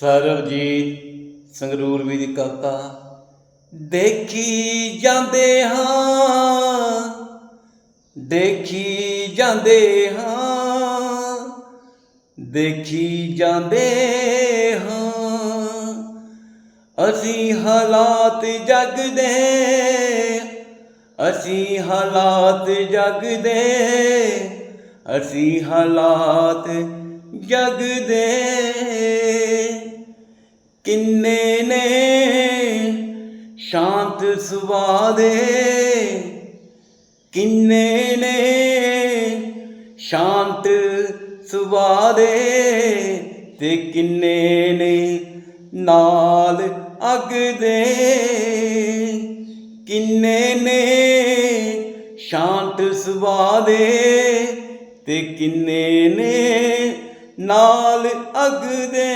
ਸਰਬਜੀਤ ਸੰਗਰੂਰ ਵੀ ਦੀ ਕਵਿਤਾ ਦੇਖੀ ਜਾਂਦੇ ਹਾਂ, ਦੇਖੀ ਜਾਂਦੇ ਹਾਂ, ਦੇਖੀ ਜਾਂਦੇ ਹਾਂ। ਅਸੀਂ ਹਾਲਾਤ ਜਗ ਦੇ ਅਸੀਂ ਹਾਲਾਤ ਜਗ ਦੇ ਅਸੀਂ ਹਾਲਾਤ ਜਗ ਦੇ ਕਿੰਨੇ ਨੇ ਸ਼ਾਂਤ ਸੁਭਾਅ ਦੇ? ਕਿੰਨੇ ਨੇ ਸ਼ਾਂਤ ਸੁਭਾਅ ਦੇ? ਤੇ ਕਿੰਨੇ ਨੇ ਨਾਲ ਅੱਗ ਦੇ? ਕਿੰਨੇ ਨੇ ਸ਼ਾਂਤ ਸੁਭਾਅ ਦੇ? ਤੇ ਕਿੰਨੇ ਨੇ ਨਾਲ ਅੱਗ ਦੇ?